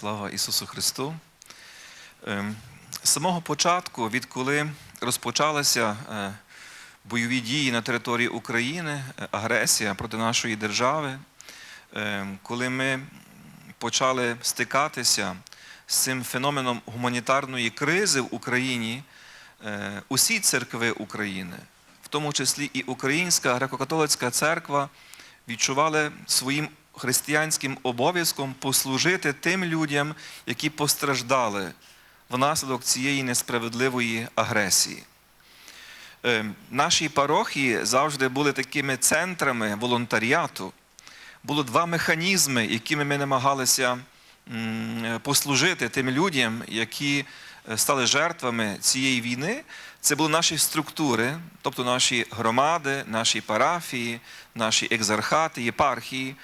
Слава Ісусу Христу. Ем, З самого початку, відколи розпочалися е, бойові дії на території України, е, агресія проти нашої держави, ем, коли ми почали стикатися з цим феноменом гуманітарної кризи в Україні, е, усі церкви України, в тому числі і Українська греко-католицька церква, відчували своїм християнським обов'язком послужити тим людям, які постраждали внаслідок цієї несправедливої агресії. Е, Наші парохії завжди були такими центрами волонтаріату. Було два механізми, якими ми намагалися послужити тим людям, які е, стали жертвами цієї війни. Це були наші структури, тобто наші громади, наші парафії, наші екзархати, єпархії.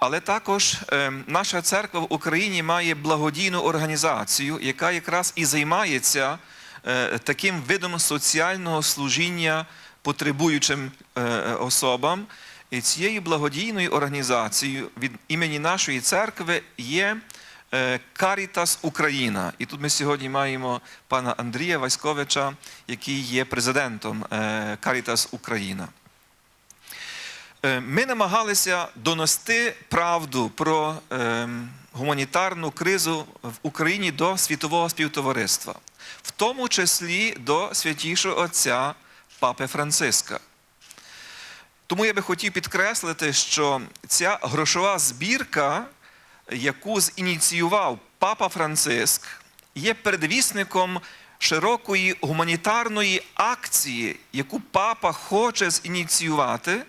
Але також е, наша церква в Україні має благодійну організацію, яка якраз і займається е, таким видом соціального служіння потребуючим е, особам. І цією благодійною організацією від імені нашої церкви є е, Карітас Україна. І тут ми сьогодні маємо пана Андрія Васьковича, який є президентом е, Карітас Україна. Е, Ми намагалися донести правду про е, гуманітарну кризу в Україні до світового співтовариства, в тому числі до святішого Отця Папи Франциска. Тому я би хотів підкреслити, що ця грошова збірка, яку зініціював Папа Франциск, є передвісником широкої гуманітарної акції, яку папа хоче зініціювати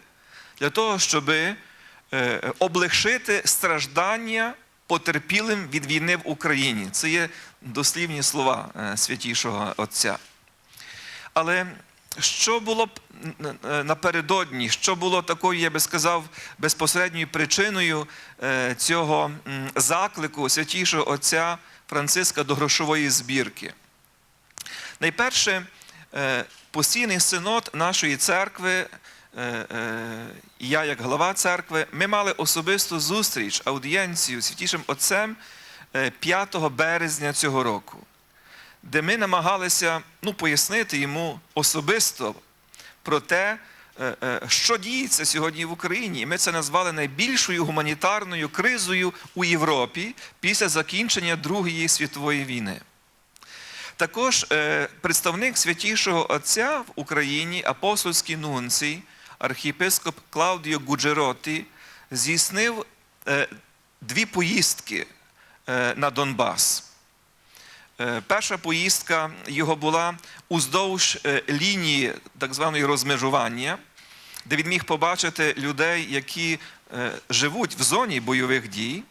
для того, щоб е, облегшити страждання потерпілим від війни в Україні. Це є дослівні слова е, святішого Отця. Але що було е, напередодні, що було такою, я би сказав, безпосередньою причиною цього заклику святішого Отця Франциска до грошової збірки? Найперше, постійний синод нашої церкви, і я як глава церкви, ми мали особисту зустріч, аудієнцію з святішим Отцем е, 5 березня цього року де ми намагалися ну, пояснити йому особисто про те, е, е, що діється сьогодні в Україні. І ми це назвали найбільшою гуманітарною кризою у Європі після закінчення Другої світової війни. Також е, представник святішого Отця в Україні, апостольський нунцій, архієпископ Клаудіо Гуджероті, здійснив е, дві поїздки е, на Донбас. Е, Перша поїздка його була уздовж лінії так званої розмежування, де він міг побачити людей, які живуть в зоні бойових дій.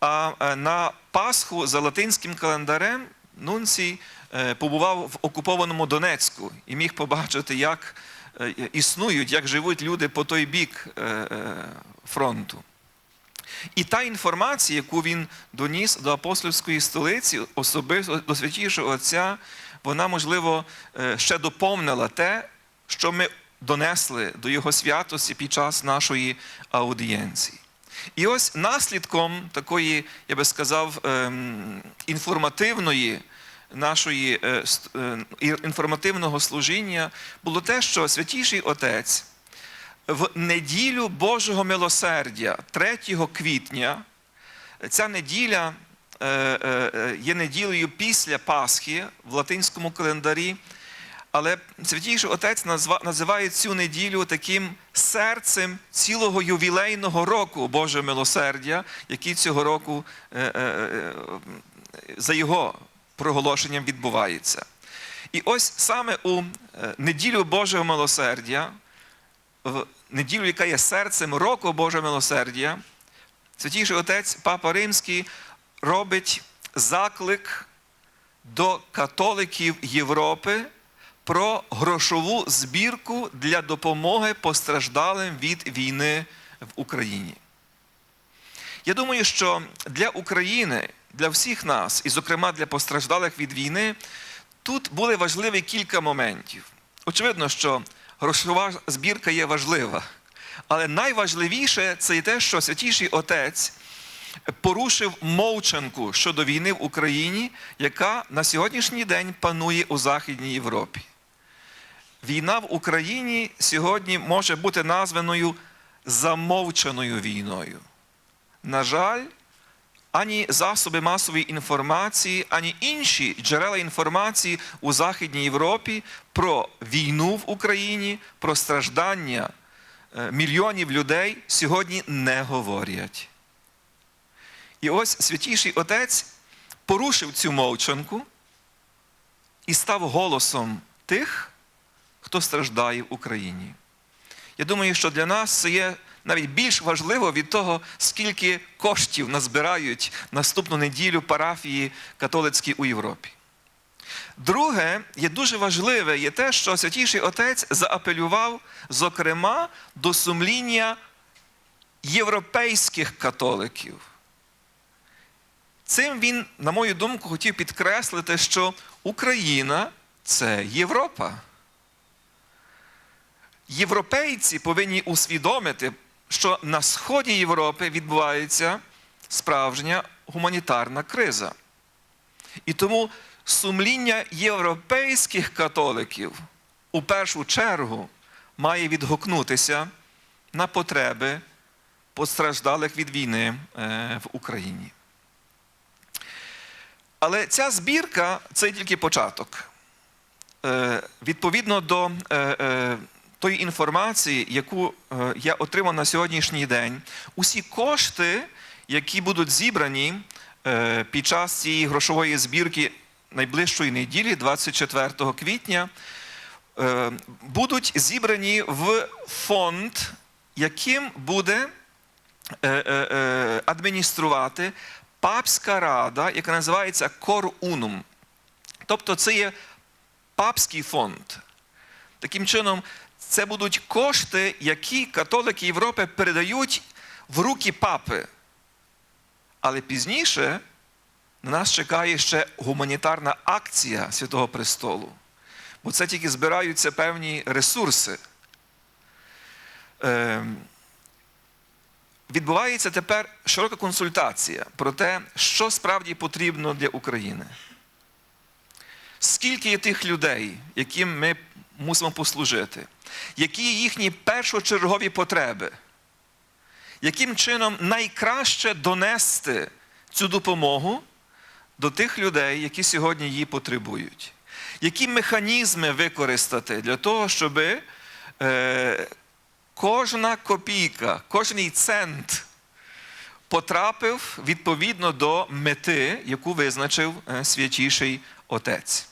А на Пасху за латинським календарем Нунцій побував в окупованому Донецьку і міг побачити, як існують, як живуть люди по той бік е, е, фронту. І та інформація, яку він доніс до апостольської столиці, особисто до святішого Отця, вона, можливо, е, ще доповнила те, що ми донесли до його святості під час нашої аудієнції. І ось наслідком такої, я би сказав, ем, інформативної нашої е, е, інформативного служіння було те, що святіший Отець в неділю Божого милосердя, 3 квітня, ця неділя е, є неділею після Пасхи в латинському календарі. Але Святіший Отець називає цю неділю таким серцем цілого ювілейного року Божого милосердя, який цього року за його проголошенням відбувається. І ось саме у е, неділю Божого милосердя, в неділю, яка є серцем року Божого милосердя, Святіший Отець Папа Римський робить заклик до католиків Європи про грошову збірку для допомоги постраждалим від війни в Україні. Я думаю, що для України, для всіх нас, і, зокрема для постраждалих від війни, тут були важливі кілька моментів. Очевидно, що грошова збірка є важлива. Але найважливіше це і те, що Святіший Отець порушив мовчанку щодо війни в Україні, яка на сьогоднішній день панує у Західній Європі. Війна в Україні сьогодні може бути названою замовчаною війною. На жаль, ані засоби масової інформації, ані інші джерела інформації у Західній Європі про війну в Україні, про страждання е, мільйонів людей сьогодні не говорять. І ось святіший Отець порушив цю мовчанку і став голосом тих, хто страждає в Україні. Я думаю, що для нас це є навіть більш важливо від того, скільки коштів назбирають наступну неділю парафії католицькі у Європі. Друге, є дуже важливе, є те, що Святіший Отець заапелював, зокрема, до сумління європейських католиків. Цим він, на мою думку, хотів підкреслити, що Україна це Європа. Європейці повинні усвідомити, що на сході Європи відбувається справжня гуманітарна криза. І тому сумління європейських католиків у першу чергу має відгукнутися на потреби постраждалих від війни е, в Україні. Але ця збірка це тільки початок. Е, Відповідно до е, тої інформації, яку е, я отримав на сьогоднішній день, усі кошти, які будуть зібрані е, під час цієї грошової збірки найближчої неділі, 24 квітня, е, будуть зібрані в фонд, яким буде адмініструвати папська рада, яка називається Unum. Тобто це є папський фонд. Таким чином, це будуть кошти, які католики Європи передають в руки папи. Але пізніше на нас чекає ще гуманітарна акція Святого Престолу. Бо це тільки збираються певні ресурси. Ем, Відбувається тепер широка консультація про те, що справді потрібно для України. Скільки є тих людей, яким ми мусимо послужити, які їхні першочергові потреби, яким чином найкраще донести цю допомогу до тих людей, які сьогодні її потребують, які механізми використати для того, щоб е, кожна копійка, кожний цент потрапив відповідно до мети, яку визначив е, святіший Отець.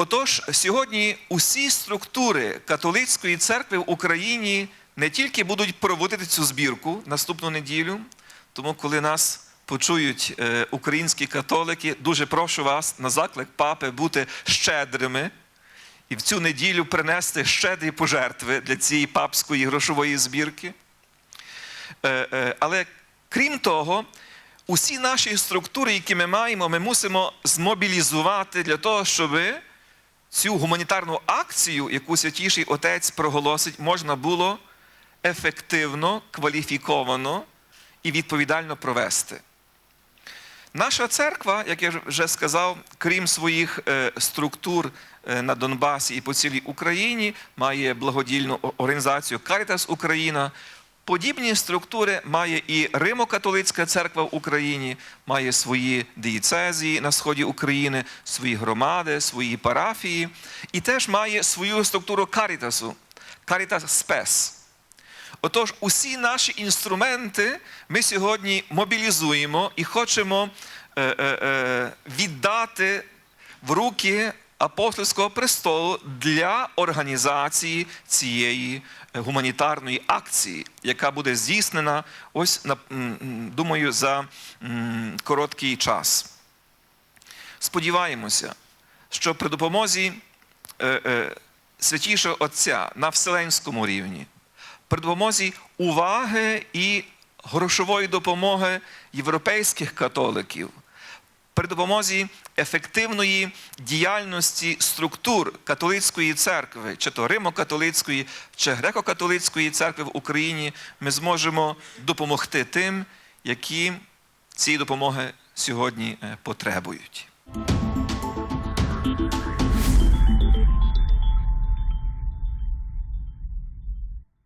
Отож, сьогодні усі структури католицької церкви в Україні не тільки будуть проводити цю збірку наступну неділю, тому коли нас почують е, українські католики, дуже прошу вас на заклик папи бути щедрими і в цю неділю принести щедрі пожертви для цієї папської грошової збірки. Е, е, Але крім того, усі наші структури, які ми маємо, ми мусимо змобілізувати для того, щоб цю гуманітарну акцію, яку святіший отець проголосить, можна було ефективно, кваліфіковано і відповідально провести. Наша церква, як я вже сказав, крім своїх е, структур е, на Донбасі і по цілій Україні, має благодійну організацію Caritas Україна. Подібні структури має і Римо-католицька церква в Україні, має свої дієцезії на сході України, свої громади, свої парафії, і теж має свою структуру Карітасу, Caritas Spes. Отож, усі наші інструменти ми сьогодні мобілізуємо і хочемо е, е, е, віддати в руки апостольського престолу для організації цієї е, гуманітарної акції, яка буде здійснена ось на думаю за короткий час. Сподіваємося, що при допомозі е, е, святішого Отця на вселенському рівні при допомозі уваги і грошової допомоги європейських католиків, при допомозі ефективної діяльності структур католицької церкви, чи то Римо-католицької, чи греко-католицької церкви в Україні, ми зможемо допомогти тим, які цієї допомоги сьогодні е, потребують.